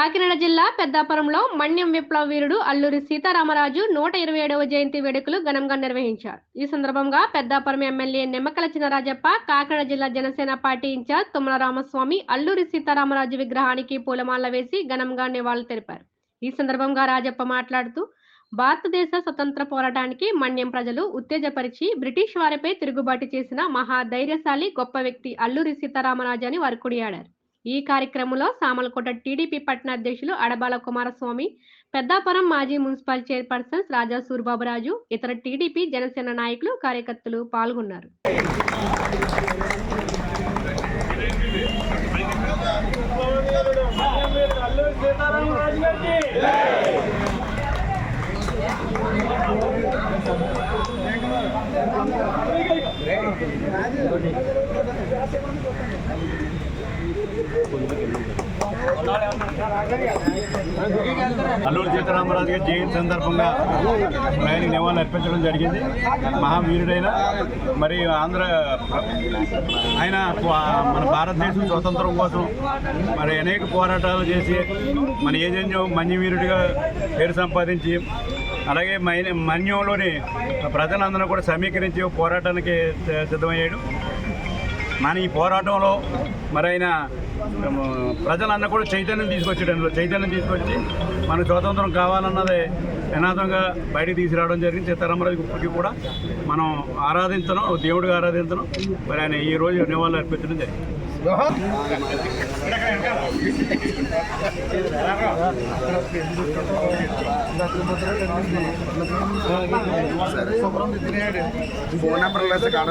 కాకినాడ జిల్లా పెద్దాపురంలో మన్యం విప్లవ వీరుడు అల్లూరి సీతారామరాజు నూట ఇరవై ఏడవ జయంతి వేడుకలు ఘనంగా నిర్వహించారు. ఈ సందర్భంగా పెద్దాపురం ఎమ్మెల్యే నిమ్మకల చినరాజప్ప కాకినాడ జిల్లా జనసేన పార్టీ ఇన్ఛార్జ్ తుమ్మల రామస్వామి అల్లూరి సీతారామరాజు విగ్రహానికి పూలమాల వేసి ఘనంగా నివాళులు తెలిపారు. ఈ సందర్భంగా రాజప్ప మాట్లాడుతూ భారతదేశ స్వతంత్ర పోరాటానికి మన్యం ప్రజలు ఉత్తేజపరిచి బ్రిటిష్ వారిపై తిరుగుబాటు చేసిన మహా ధైర్యశాలి గొప్ప వ్యక్తి అల్లూరి సీతారామరాజు అని వారు కొనియాడారు. ఈ కార్యక్రమంలో సామలకోట టీడీపీ పట్టణ అధ్యక్షులు అడబాల కుమారస్వామి పెద్దాపురం మాజీ మున్సిపల్ చైర్పర్సన్స్ రాజా సూర్బాబురాజు ఇతర టీడీపీ జనసేన నాయకులు కార్యకర్తలు పాల్గొన్నారు. అల్లూరి సీతారామరాజు గారి జయంతి సందర్భంగా ఆయన నివాళులు అర్పించడం జరిగింది. మహావీరుడైన మరి ఆంధ్ర ఆయన మన భారతదేశం స్వతంత్రం కోసం మరి అనేక పోరాటాలు చేసి మన ఏజెన్యో మన్యవీరుడిగా పేరు సంపాదించి అలాగే మైన మన్యంలోని ప్రజలందరూ కూడా సమీకరించి పోరాటానికి సిద్ధమయ్యాడు. మన ఈ పోరాటంలో మరి ప్రజలన్న కూడా చైతన్యం తీసుకొచ్చి అందులో చైతన్యం తీసుకొచ్చి మన స్వాతంత్రం కావాలన్నదే నినాదంగా బయటకు తీసుకురావడం జరిగింది. సీతారామరాజు ఇప్పటికీ కూడా మనం ఆరాధించడం దేవుడిగా ఆరాధించడం మరి ఆయన ఈ రోజు నివాళులు అర్పించడం జరిగింది. ఫోన్ నెంబర్ లేదు కాడ